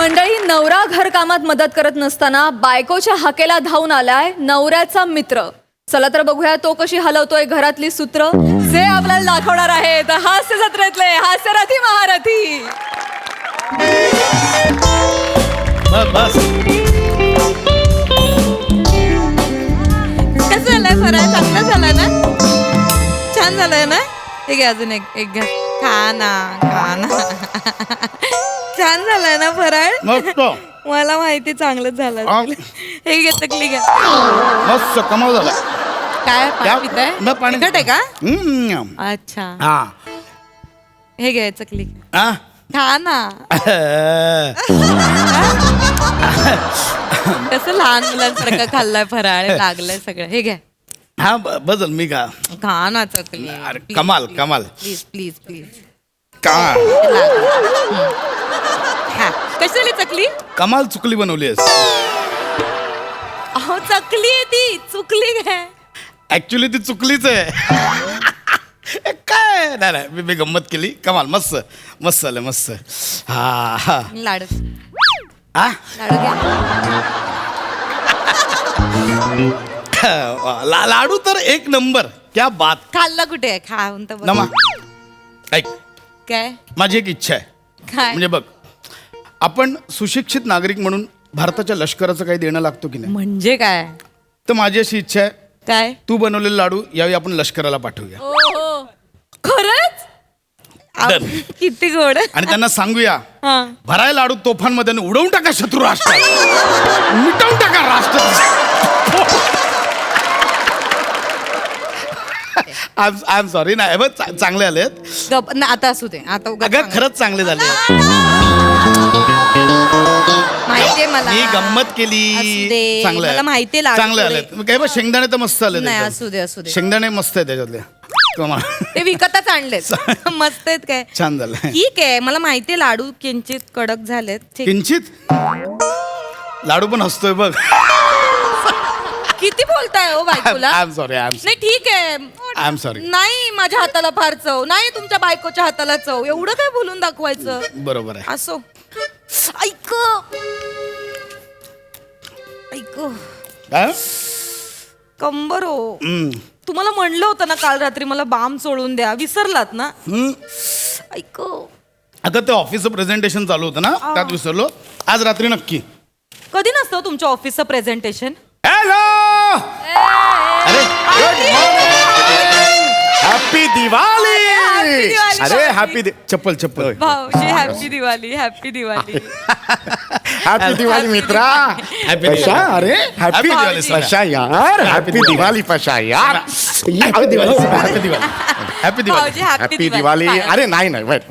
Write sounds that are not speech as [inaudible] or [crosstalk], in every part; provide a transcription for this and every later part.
मंडळी नवरा घरकामात मदत करत नसताना बायकोच्या हाकेला धावून आलाय नवऱ्याचा मित्र. चला तर बघूया तो कशी हलवतोय घरातली सूत्र. जे आपल्याला दाखवणार आहेत हास्य जत्रेतले हास्यरथी महारथी. कसं झालंय फराळ? चांगला झालाय ना? छान झालंय ना? ठीक आहे अजून एक एक घ्या खा ना खा ना. छान झालंय ना फराळ? मस्त. मला माहिती चांगलंच झालं. असेल. हे घे चकली घ्या मस्त कमाल झाला. काय या- पाणी पिताय? न पाणी- तिखट आहे का? हम्म. अच्छा. हा. हे घे चकली. हा? खा ना. [laughs] कसं लहान मुलांसारखं खाल्लाय फराळ लागलंय सगळं. हे घ्या हा बदल मी का खा ना चकली अरे, कमाल, कमाल. प्लीज प्लीज प्लीज का? कशी झाली चकली? कमाल चुकली बनवली आहेस. अहो चकली आहे ती. चुकली काय? ऍक्च्युली ती चुकलीच आहे. काय? नाही नाही मी- मी गंमत केली. कमाल मस्त. मस्त झालं मस्त. हा हा. लाडू. हा? लाडू घ्या. [laughs] ला- लाडू तर एक नंबर. क्या बात. खाल्ला कुठे? आहे खाऊन तर बघ. नमा. ऐक. काय? माझी एक इच्छा आहे. काय? म्हणजे बघ आपण सुशिक्षित नागरिक म्हणून भारताच्या लष्कराचं काही देणं लागतो की नाही? म्हणजे काय? तर माझी अशी इच्छा आहे काय? तू बनवलेले लाडू यावेळी आपण लष्कराला पाठवूया. हो खरंच? Done. किती गोड. आणि त्यांना सांगूया हा. भराय लाडू तोफांमध्ये आणि उडवून टाका शत्रू राष्ट्र. मिटवून टाका राष्ट्र. आय एम सॉरी नाही बघ चा- चांगले आलेत. गप- ना, आता असू दे आता उगाच अगं सांग. खरंच चांगले झाले. माहितीये मला. मी गंमत असू केली दे. चांगले मला माहितीये लाडू चांगले थोडे. आलेत. काय बघ शेंगदाणे तर मस्त आले नाही असू दे असू दे. शेंगदाणे मस्त आहे त्याच्यातले. ते विकतच आणलेत. मस्त आहेत काय? छान झालं. ठीक आहे मला माहितीये लाडू किंचित कडक झालेत. ठीक. किंचित? लाडू पण हसतोय बघ. किती बोलताय हो बायकोला? I am sorry I am नाही ठीक आहे. आय एम सॉरी नाही माझ्या हाताला फार चव. नाही तुमच्या बायकोच्या हाताला चव. एवढं काय बोलून दाखवायचं? बरोबर आहे. असो. ऐक. ऐक? कंबर हो. हम्म. तुम्हाला म्हणलं होतं ना काल रात्री मला बाम चोळून द्या. विसरलात ना? हम्म. ऐक. आता ते ऑफिसचं प्रेझेंटेशन चालू होतं ना? त्यात विसरलो. आज रात्री नक्की. कधी नसतं हो तुमच्या ऑफिसचं प्रेझेंटेशन हॅलो अरे हॅपी दिवाळी दिवाळी, अरे. हॅपी चप्पल चप्पल भाऊजी happy Diwali happy Diwali happy Diwali मित्रा Happy दिवाळी. अरे Happy हॅपी दिवाळी, सर. कशा यार हॅपी दिवाळी कशा यार happy Diwali happy Diwali happy Diwali भाऊजी हॅपी हॅपी दिवाळी अरे नाही नाही wait.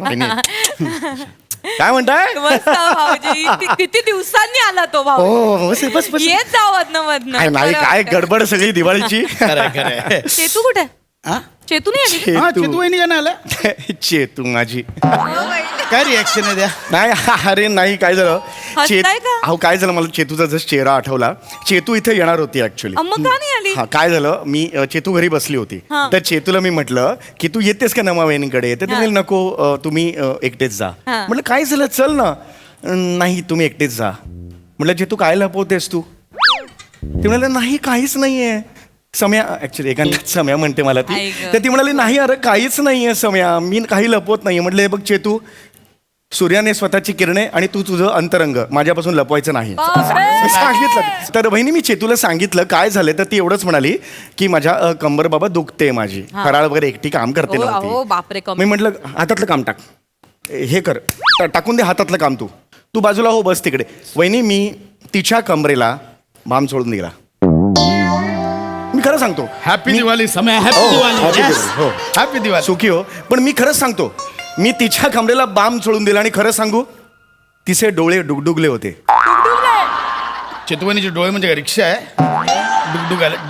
काय म्हणताय? मस्त भाऊजी. किती- किती दिवसांनी आला तो भाऊ. हो बस बस बस. येत नाही काय. गडबड सगळी दिवाळीची? खरंय खरंय चेतू कुठे? हा? चेतू नाही आली हा चेतू. चेतू वहिनी का नाही आल्या? [laughs] चेतू माझी. काय रिॲक्शन आहे द्या नाही अरे नाही काय झालं? हसताय का? अहो काय झालं मला? चेतूचा जस्ट चेहरा आठवला. चेतू इथे येणार होती ऍक्च्युली अं, मग का नाही आली? हा काय झालं? मी अ, चेतू घरी बसली होती. हा. तर चेतूला मी म्हटलं की तू येतेस का नमा वहिनीकडे तर ती हा. म्हणली, नको अ, तुम्ही अ, एकटेच जा. हा. म्हटलं काय झालं? चल ना. "अं, नाही तुम्ही एकटेच जा. म्हटलं चेतू काय लपवतेस तू? ती म्हणाले नाही काहीच नाहीये. सम्या ऍक्च्युली एखाद्या सम्या म्हणते मला ती. आई गं. तर ती म्हणाली नाही अरे काहीच नाहीये सम्या. मी काही लपवत नाहीये. म्हटलं हे बघ चेतू सूर्याने स्वतःची किरणे आणि तू तुझं अंतरंग माझ्यापासून लपवायचं नाही. [laughs] सांगितलं. तर बहिणी मी चेतूला सांगितलं काय झालं? तर ती एवढंच म्हणाली की माझ्या अ, कंबर बाबा दुखते माझी. फराळ वगैरे एकटी काम करते हो, अहो, नव्हती. मी म्हटलं हातातलं काम टाक. हे कर. टा- टाकून दे हातातलं काम तू. तू बाजूला हो बस तिकडे. वहिनी मी तिच्या कमरेला बाम सोडून दिला. मी खरं सांगतो. हॅपी दिवाळी समय हॅपी हो, happy दिवाळी दिवाळी, हो. हॅपी दिवाळी सुखी हो. पण मी खरंच सांगतो मी तिच्या कमरेला बाम सोडून दिला आणि खरं सांगू तिचे डोळे डुगडुगले होते चेतुवणीचे डोळे म्हणजे काय रिक्षा आहे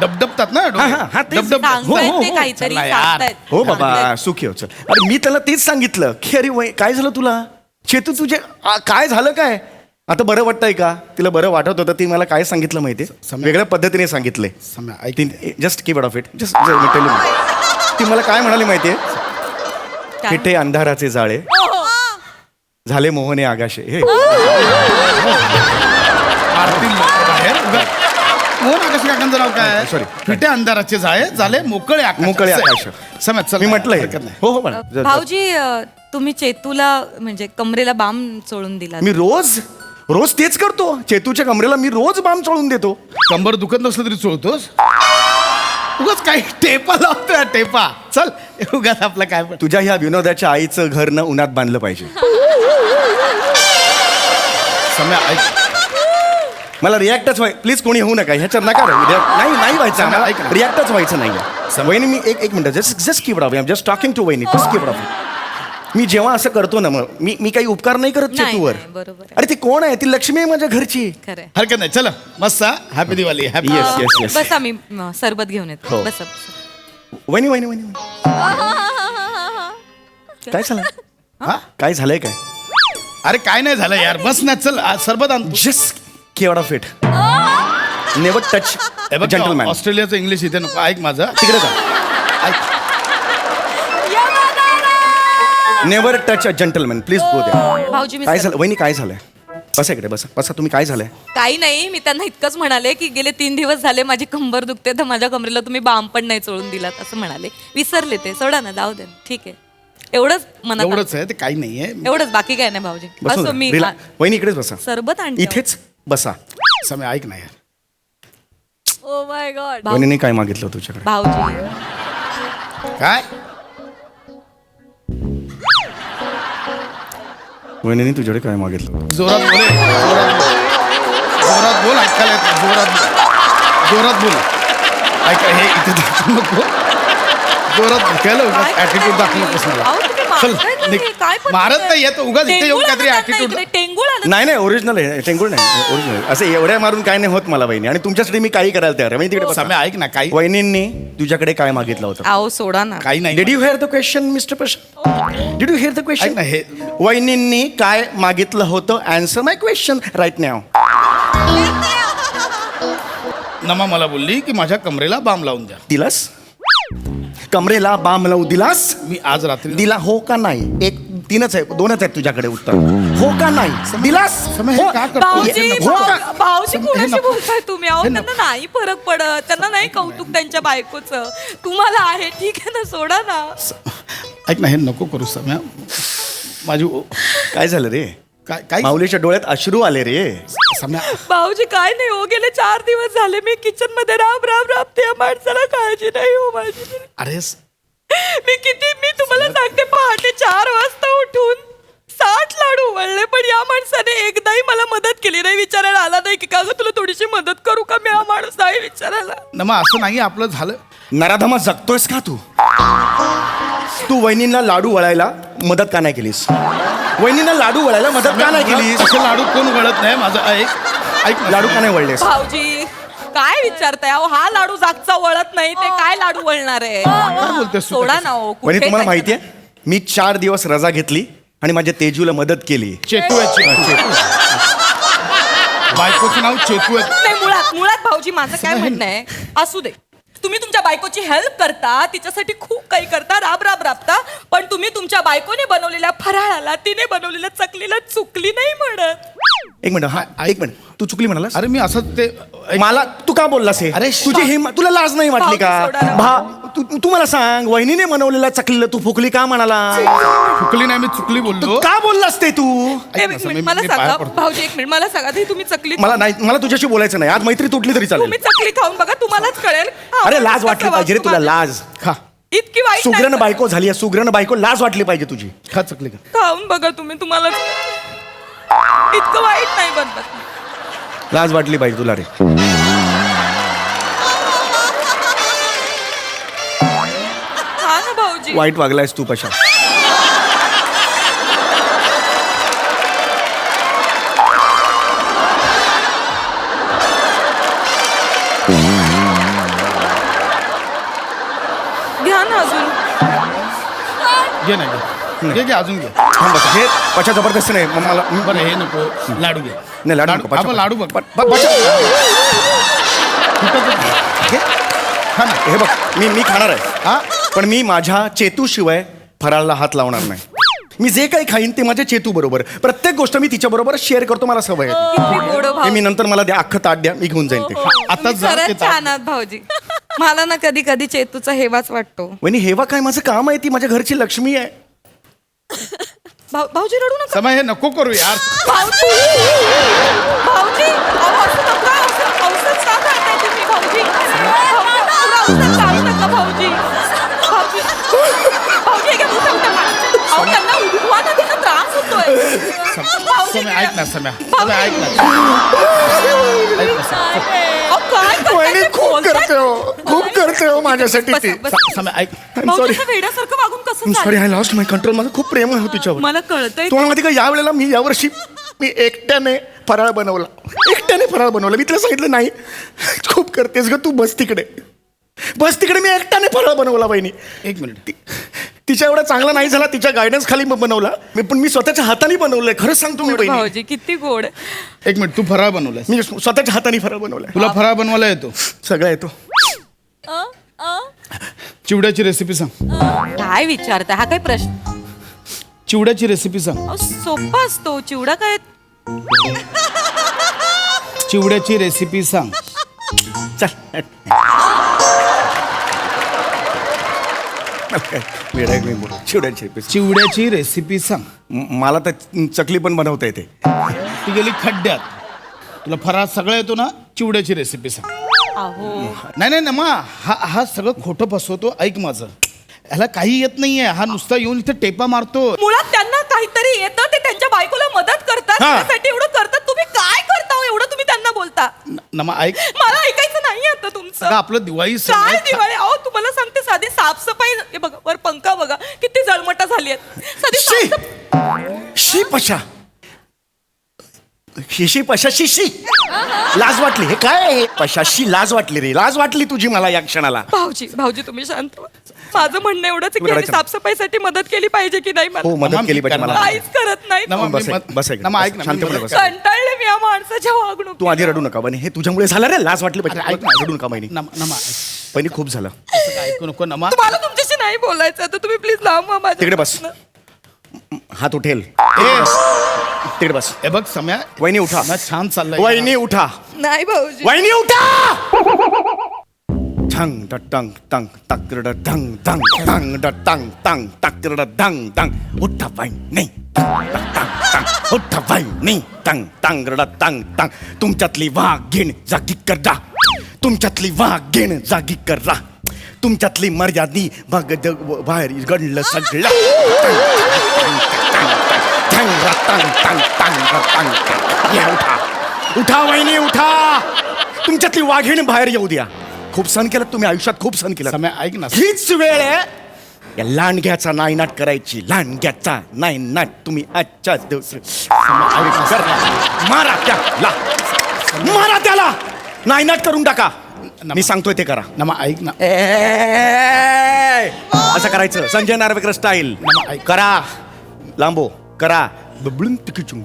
डबडबतात ना डोळे. हा, हा, हा, तेच डबडब सांगतायत हो, हो, ते हो. काहीतरी चला यार. सांगतायत. हो बाबा सांगतायत. सुखी हो चल अरे मी त्याला तेच सांगितलं की अरे वय काय झालं तुला चेतू तुझे आ, काय झालं काय आता बरं वाटतंय का तिला बरं वाटत होतं ती मला काय सांगितलं माहिती. वेगळ्या पद्धतीने सांगितले सम्या, ऐक. Just keep off it just ती मला काय म्हणाली माहितीये किटे अंधाराचे जाळे. झाले मोहने आगाशे. हे. आरती बाहेर. मोहन आकाश काकांचं नाव काय? Sorry. फिटे अंधाराचे झाळे झाले मोकळे मोकळे आकाश. समज मी म्हटलंय. नाही. हो हो भाऊजी तुम्ही चेतूला म्हणजे कमरेला बाम चोळून दिला. मी रोज रोज तेच करतो. चेतूच्या कमरेला मी रोज बाम चोळून देतो. कंबर दुखत नसलं तरी चोळतोस. उगाच काही टेपा लावतोय टेपा. चल उगाच आपलं काय पण. तुझ्या ह्या विनोदाच्या आईचं घर न उन्हात बांधलं पाहिजे. समय ऐक मला रिॲक्टच व्हाय प्लीज कोणी होऊ नका ह्याच्यात नका नाही नाही व्हायचं मला ऐक ना. रिॲक्टच व्हायचं नाही वहिनी मी एक एक minute just just keep off just talking to वहिनी. जस्ट कीप ऑफ मी जेव्हा असं करतो ना मग मी मी काही उपकार नाही करत नाही, चेतूवर. नाही, बरोबर आहे. अरे ती कोण आहे? ती लक्ष्मी आहे माझ्या घरची. खरंय हरकत नाही. चला मस्त happy Diwali happy Yes, yes, yes. बसा मी म, सरबत घेऊन येतो. हो. बसा बसा. वहिनी वहिनी वहिनी काय झालं? हा? काय झालंय काय? अरे काय नाही झालं यार. बस ना चल आज सरबत आणतो जस्ट केवढा ऑफ इट नेवर टच हे बघ जंटलमॅन ऑस्ट्रेलियाचं इंग्लिश इथे नको. ऐक माझं. तिकडे जा. ऐक. Never touch a gentleman please go द्या भाऊजी मी काय झालं? वहिनी काय झालंय? बसा इकडे बसा. बसा तुम्ही काय झालंय? काही नाही मी त्यांना इतकंच म्हणाले की गेले तीन दिवस झाले माझी कंबर दुखते तर माझ्या कमरेला तुम्ही बाम पण नाही चोळून दिलात असं म्हणाले. विसरले ते. सोडा ना जाऊ दे. ठीक आहे. एवढंच मनात आलं. एवढंच आहे ते काही नाहीये. एवढंच बाकी काय नाही भाऊजी. बसू असो. मी. रिलॅ- वहिनी इकडेच बसा. सरबत आणते इथेच बसा. समय ऐक ना यार. ओ माय गॉड वहिनीने काय मागितलं तुझ्याकडे? भाऊजी. काय? वहिनीने तुझ्याकडे काय मागितलं? जोरात बोले जोरात बोल. जोरात बोल ऐकायला येत जोरात बोल. जोरात बोल. ऐका हे इथे दाखवू नको. जोरात ऐकायला करताय दाखवू नकोस तुम्ही? मला. अहो, चल मारताय तुम्ही. निघ. काय पण मारत? नाही येत उगाच इथे येऊन टेंगूळ काहीतरी आणत नाही ऍटिट्यूड इकडे, टेंगूळ आणत नाही नाही ओरिजिनल आहे टेंगुळ नाही ओरिजिनल असं एवढ्या मारून काय नाही होत मला वहिनी. आणि तुमच्यासाठी मी काही करायला तयार आहे. तिकडे बसा. समय ऐक ना काही वहिनींनी तुझ्याकडे काय मागितलं होतं? आहो सोडा ना. काही नाही. Did you hear the question mister Prashant did you hear the ऐक क्वेश्चन ना हे वहिनींनी काय मागितलं होतं? अँसर माय क्वेश्चन राईट नाव नमा मला बोलली की माझ्या कमरेला बाम लावून द्या. दिलास? कमरेला बाम लावू दिलास? मी आज रात्री दिला हो का नाही? एक तीनच आहे दोनच आहेत तुझ्याकडे उत्तर. हो का नाही? दिलास? समय हे हो. का करतो? भाऊजी हे नको. का? भाऊ- भाऊजी कोणाशी नको. बोलताय तुम्ही? अहो त्यांना नाही फरक पडत. त्यांना नाही कौतुक त्यांच्या बायकोचं. तुम्हाला आहे ठीक आहे ना? सोडा ना. ऐक ना हे नको करू सम्या माझी ओ- [laughs] काय झालं रे? काय काय माऊलीच्या डोळ्यात अश्रू आले रे. सम्या भाऊजी काय नाही हो गेले चार दिवस झाले. मी किचनमध्ये राब राब राबते या माणसाला काळजी नाही हो माझी. अरे मी किती मी तुम्हाला सांगते पहाटे चार वाजता उठून साठ लाडू वळले पण या माणसाने एकदाही मला मदत केली नाही विचारायला आला नाही की का ग तुला थोडीशी मदत करू का मी हा माणूस? नाही विचारायला. नमा असं नाही आपलं झालं. नराधमा जगतोयस का तू? तू वहिनींना लाडू वळायला मदत का नाही केलीस? वहिनींना लाडू वळायला मदत का नाही केलीस? असे लाडू कोण वळत नाही माझं ऐक ऐक लाडू का नाही वळलेस? भाऊजी काय विचारताय? अहो हा लाडू जागचा वळत नाही ते काय लाडू वळणार आहे? काय बोलतेस तू सोडा ना हो वहिनी तुम्हाला काय माहितीये मी चार दिवस रजा घेतली आणि माझ्या तेजूला मदत केली. चेतू आहे चेतू. चेतू. बायकोचं नाव चेतू आहे. नाही मुळात मुळात भाऊजी माझं काय म्हणणं आहे? असू दे. तुम्ही तुमच्या बायकोची हेल्प करता तिच्यासाठी खूप काही करता राब राब राबता पण तुम्ही तुमच्या बायकोने बनवलेल्या फराळाला तिने बनवलेल्या चकलीला चुकली नाही म्हणत. एक मिनिट हा एक मिनिट. तू चुकली म्हणालास? अरे मी असं ते मला तू का बोललास हे? अरे तुझी हिम तुला लाज नाही वाटली का? भाऊ, सोडा ना. भा तू तू मला सांग वहिनीने बनवलेल्या चकलीला तू फुकली का म्हणाला? चुकली नाही मी चुकली बोललो. का बोललास ते तू? ऐक ना, एक मला मी पाया सांगा पडतो. भाऊजी एक मिनिट मला सांगा ती तुम्ही चकली मला नाही मला तुझ्याशी बोलायचं नाही. आज मैत्री तुटली तरी चालेल. तुम्ही चकली खाऊन बघा तुम्हालाच कळेल. हा, अरे लाज कसं वाटली पाहिजे रे तुला लाज. खा. इतकी वाईट नाही सुग्रण? बायको झाली आहे सुग्रण बायको लाज वाटली पाहिजे तुझी. खा चुकली का खाऊन बघा तुम्ही तुम्हाला इतकं वाईट नाही बनत. लाज वाटली पाहिजे तुला रे. वाईट वागलायस तू पशा घ्या ना अजून. घे ना घे. घे घे अजून घे. थांब हे पशा जबरदस्ती नाही मग मला मी- बरं हे नको. लाडू घे. नाही लाडू नको, आपण लाडू बघ. प- प- ना. हे बघ मी मी खाणार आहे. हा? पण मी माझ्या चेतू शिवाय फराळला हात लावणार नाही. मी जे काही खाईन ते माझ्या चेतू बरोबर. प्रत्येक गोष्ट मी तिच्या बरोबर शेअर करतो मला सवय आहे. हे मी नंतर मला द्या अख्खं ताट द्या मी घेऊन जाईन ते. आता जा ते खरंच छान आहात भाऊजी. मला ना कधी कधी चेतूचा हेवाच वाटतो. वहिनी हेवा काय माझं काम आहे? ती माझ्या घरची लक्ष्मी आहे. भाऊ- भाऊजी रडू नका. समय हे नको करू यार. भाऊजी! भाऊजी अहो, असं नका असं औषध का करताय तुम्ही भाऊजी भाऊजी, होतोय भाऊजी, समय ऐक ना समय समय ऐक ना ऐक ना समय. अहो, काय करताय? वहिनी ते खूप बोलताय? करते हो खूप करते हो माझ्यासाठी बसा, ती बसा. समय ऐक सॉरी भाऊजीचं वेड्यासारखं वागून कसं सॉरी चालेल आय लॉस्ट माय कंट्रोल माझं खूप प्रेम आहे तिच्यावर मला कळतंय. तुम्हाला माहिती का या वेळेला मी यावर्षी मी एकट्याने फराळ बनवला. एकट्याने फराळ बनवला. मी तिला सांगितलं नाही. खूप करतेस ग तू. बस तिकडे. बस तिकडे मी एकट्याने फराळ बनवला बहिणी. एक मिनिट. ती- तिच्या एवढा चांगला नाही झाला तिच्या गायडन्स खाली मग बनवला. मी पण मी स्वतःच्या हाताने बनवलंय खरंच सांगतो मी बहिणी. भाऊजी किती गोड. एक मिनिट तू फराळ बनवलाय मी स्वतःच्या हाताने फराळ बनवलाय. तुला फराळ बनवायला येतो. सगळं येतो. चिवड्याची रेसिपी सांग. काय विचारता हा काय प्रश्न चिवड्याची रेसिपी सांग. अहो, सोपा असतो. चिवडा काय? चिवड्याची रेसिपी सांग. चल. चिवड्यांची piece. चिवड्याची रेसिपी सांग. मला तर चकली पण बनवता येते. ती गेली खड्ड्यात. तुला फराळ सगळं येतो ना चिवड्याची रेसिपी सांग. अहो नाही नाही ना मा हा हा सगळं खोटं फसवतो ऐक माझं. ह्याला काही येत नाहीये हा नुसता येऊन इथे टेपा मारतो. मुळात त्यांना काहीतरी येतं ते त्यांच्या बायकोला मदत करतात. हा. त्यासाठी एवढं करतात तुम्ही काय करता हो? एवढं तुम्ही त्यांना बोलता. न- नमा ऐक. मला ऐकायचं नाही आता तुमचं. आपलं दिवाळी सण काय आहे. दिवाळी? अहो साधी साफसफाई हे बघा वर पंखा बघा किती जळमटा झाली आहेत. साधी शी! शी पशा. शी लाज वाटली. हे काय आहे? पशाशी लाज वाटली रे. लाज वाटली तुझी मला या क्षणाला. भाऊजी भाऊजी तुम्ही शांत व्हा. माझं म्हणणं एवढंच आहे की तुम्ही यांनी रडायचं. साफसफाईसाठी मदत केली पाहिजे की नाही? हो मला मदत केली पाहिजे मला. काहीच करत नाही. नमा, मी बस मत- बस नमा, ऐक ना, मी शांतपणे मदत बस. करतो. कंटाळले मी या माणसाच्या वागणूक तू आधी रडू नका बने हे तुझ्यामुळे झालं रे. लाज वाटली अरे, पाहिजे ऐक ना. रडू नका महिनी नमा नमा पहिली खूप झालं. असं काय? ऐकू नको नमा तुम्हाला तुमच्याशी नाही बोलायचं तर तुम्ही प्लीज लांब व्हा माझ्या तिकडे बस. हात उठेल. तिकडे बस. हे बघ सम्या वहिनी उठा. ना छान चाललंय. वहिनी उठा. नाही भाऊजी. वहिनी उठा! ठंग ड टंग टंग तक ड टंग टंग टंग ड टंग टंग तक ड टंग टंग. उठा वहिनी. टंग टंग उठा वहिनी. टंग टंग ड टंग टंग. तुमच्यातली वाघीण जागी करा तुमच्यातली वाघीण जागी करा. तुमच्यातली मर्यादी बघ ज- बाहेर घडलं सगळं उठा उठा वहिनी उठा. तुमच्यातली वाघीण बाहेर येऊ द्या. खूप सण केलं तुम्ही आयुष्यात खूप सण केलं. सम्या ऐक ना. हीच वेळ आहे. या लांडग्याचा नायनाट करायची. लांडग्याचा नायनाट. तुम्ही आजच्या दिवस मारा त्याला. मारा त्याला. नायनाट करून टाका. मी सांगतोय ते करा. नमा ऐक ना. ए, असं करायचं. संजय नार्वेकर स्टाईल नमा, ऐक. करा. लांबो. करा. बबलून तिकीचुंग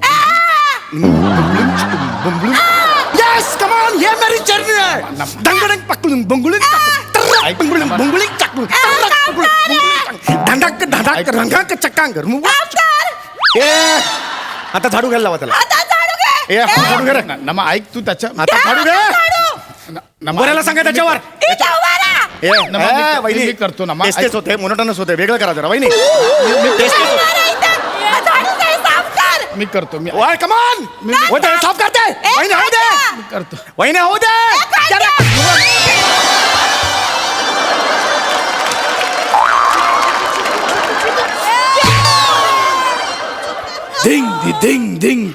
यस मेरी जर्नी है दंगडंग पकडून बंगुळून ऐक, बंगुळून नमा. बंगुळी टाकून. धंडाक धडाक रंगाक चक्कांग. ए! आता झाडू घ्यायला लावा त्याला. ए आता झाडू घे रे. न- नमा ऐक तू त्याच्या आता झाडू घे. न- नमा, बऱ्याला सांगा त्याच्यावर. ए, नमा, मी- ए, वहिनी. मी करतो ना, तेच तेच होते मोनोटनच होते वेगळं करा जरा वहिनी. तेच तेच होते. मी करतो मी ओय कमान होते साफ करते. वहिनी होऊ दे. करतो. वहिनी होऊ दे. जरा- धिंग दि धिंग धिंग धिंग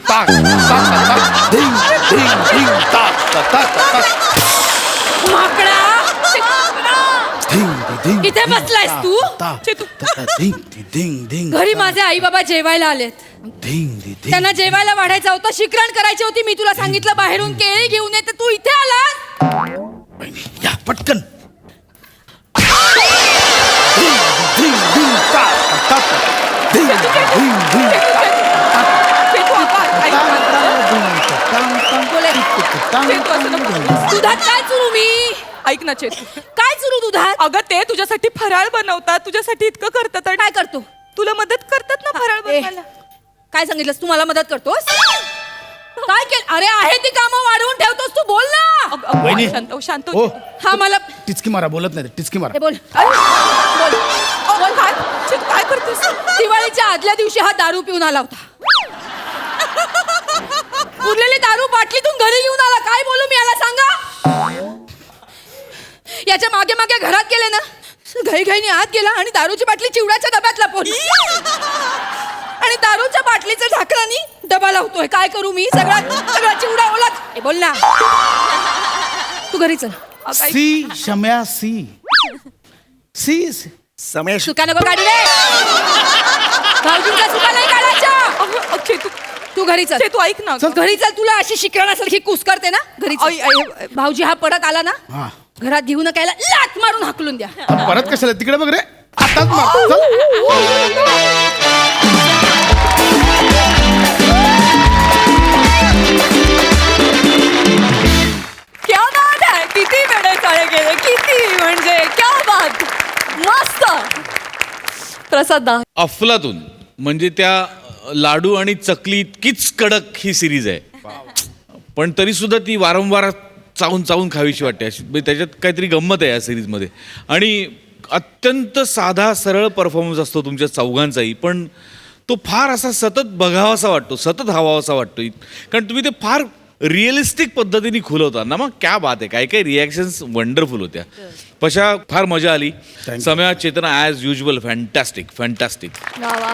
माकडा. इथे बसलायस तू? घरी माझे आई बाबा जेवायला आलेत. त्यांना जेवायला वाढायचं होतं शिकरण करायची होती मी तुला सांगितलं बाहेरून केळी घेऊन ये तर तू इथे आलास? या पटकन धिंग दि धिंग धिंग ताक ताक धिंग दि धिंग धिंग चेतू, आता ऐक माझं. बोले चेतू, असं नको. दुधात काय चुरू मी? ऐक ना चेतू. काय चुरू दुधात? अगं ते तुझ्यासाठी फराळ बनवतात तुझ्यासाठी इतकं करतात आणि काय करतो? तुला मदत करतात ना फराळ ए, बनवायला? काय सांगितलंस? तू मला मदत करतोस? काय केलं? अरे आहे ती कामं वाढवून ठेवतोस तू? बोल ना. अग- अग- वहिनी. शांत हो, शांत हो हो. हा मला टिचकी मारा बोलत नाही ते, टिचकी मारा. बोल. बोल. काय? चित, काय करतेस? दिवाळीच्या आदल्या दिवशी हा दारू पिऊन आला होता. उरलेली दारू बाटलीतून घरी घेऊन आला. काय बोलू मी याला सांगा? याच्या मागे मागे घरात गेले ना घाई घाईने आत गेला आणि दारूची बाटली चिवड्याच्या डब्यात लपवली आणि दारूच्या बाटलीच्या झाकणाने डबा लावतोय. काय करू मी? सगळा सगळा चिवडा ओला बोल ना. तू घरी चल. See Shamya see. See see. Samesh सुका नको काढू रे भाऊजींचा सुका नाही काढायचा. चेतू तू घरी चल. ते तू ऐक ना चल घरी चल. तुला अशी शिकवण्यासारखी कुस करते ना? घरी चल. आई, आई, भाऊजी हा पडत आला ना? हा. घरात घेऊन कायला लात मारून हाकलून द्या. परत कशाला? तिकडे बघ रे. आताच मार. चल. क्या बात आहे किती वेळे चाळे गेले? किती म्हणजे क्या बात? मस्त. प्रसाद दा. अफलातून म्हणजे त्या लाडू आणि चकली इतकीच कडक ही सिरीज आहे. पण तरी सुद्धा ती वारंवार चावून चावून खावीशी वाटते. अशी म्हणजे त्याच्यात काहीतरी गंमत आहे या सिरीजमध्ये आणि अत्यंत साधा सरळ परफॉर्मन्स असतो तुमच्या चौघांचाही पण तो फार असा सतत बघावासा वाटतो सतत हवावासा वाटतो कारण तुम्ही ते फार रिअलिस्टिक पद्धतीने खुलवता ना मग क्या बात आहे. काही काही रिॲक्शन्स वंडरफुल होत्या. पशा फार मजा आली. Samya Chetana as usual fantastic fantastic वा वा.